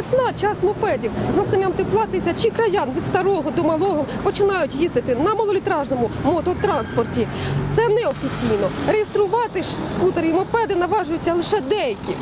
Весна час мопедів. З настанням тепла тисячі краян від старого до малого починають їздити на малолітражному мототранспорті. Це неофіційно. Реєструвати ж скутери і мопеди наважуються лише деякі.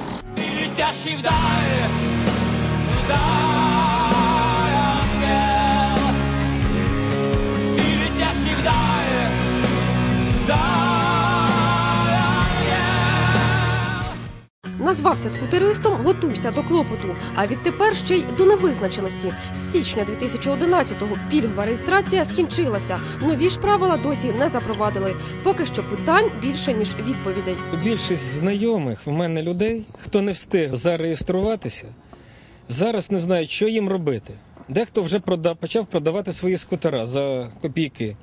Назвався скутеристом, готуйся до клопоту. А відтепер ще й до невизначеності. З січня 2011-го пільгова реєстрація скінчилася. Нові ж правила досі не запровадили. Поки що питань більше ніж відповідей. Більшість знайомих в мене людей, хто не встиг зареєструватися, зараз не знають, що їм робити. Дехто вже прода- почав продавати свої скутера за копійки.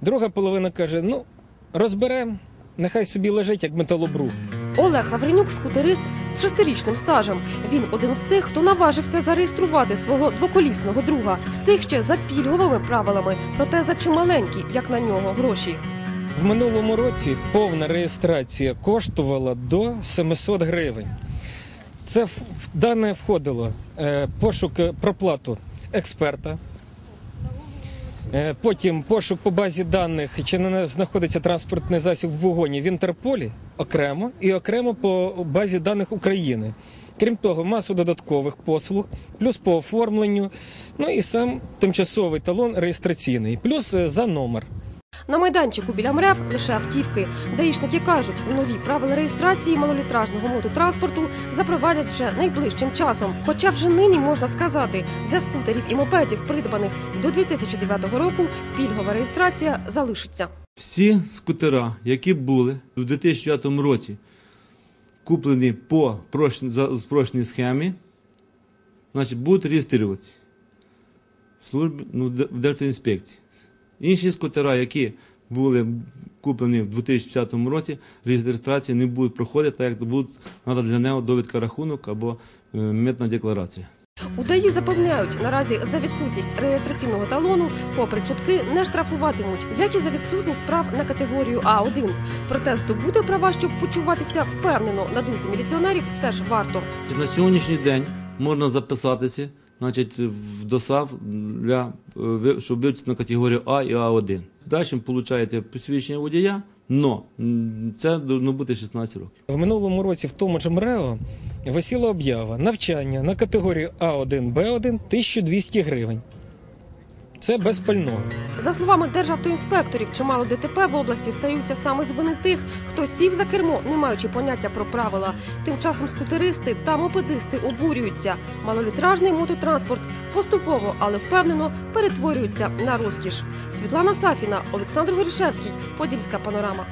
Друга половина каже: ну, розберемо, нехай собі лежить як металобрухт. Олег Лавренюк скутерист з шестирічним стажем. Він один з тих, хто наважився зареєструвати свого двоколісного друга. Встиг ще за пільговими правилами, проте за чималенькі, як на нього, гроші. В минулому році повна реєстрація коштувала до 700 гривень. Це в- дане входило е, пошук е, проплату експерта. Е, Потім пошук по базі даних, чи не знаходиться транспортний засіб в вогоні в Інтерполі окремо і окремо по базі даних України. Крім того, масу додаткових послуг, плюс по оформленню, ну і сам тимчасовий талон реєстраційний, плюс е, за номер. На майданчику біля МРЕВ лише автівки. Даїшники кажуть, нові правила реєстрації малолітражного мототранспорту запровадять вже найближчим часом. Хоча вже нині можна сказати, для скутерів і мопедів, придбаних до 2009 року, пільгова реєстрація залишиться. Всі скутера, які були у 2009 році куплені по спрощеній схемі, значить, будуть реєструватися в службі ну, в Держінспекції. Інші скутера, які були куплені в 2010 році, реєстрації не будуть проходити, так як будуть треба для нього довідка рахунок або е, митна декларація. У ДАІ запевняють, наразі за відсутність реєстраційного талону, попри чутки, не штрафуватимуть, як і за відсутність прав на категорію А1. Проте здобути права, щоб почуватися впевнено, на думку міліціонерів, все ж варто. На сьогоднішній день можна записатися значить, в ДОСАВ, для, ви- щоб вивчити на категорію А і А1. Далі получаєте посвідчення водія, але це повинно бути 16 років. В минулому році в тому ж МРЕО висіла об'ява навчання на категорію А1, Б1 1200 гривень. Це без пального. За словами державтоінспекторів, чимало ДТП в області стаються саме з вини тих, хто сів за кермо, не маючи поняття про правила. Тим часом скутеристи та мопедисти обурюються. Малолітражний мототранспорт поступово, але впевнено перетворюється на розкіш. Світлана Сафіна, Олександр Горішевський, Подільська панорама.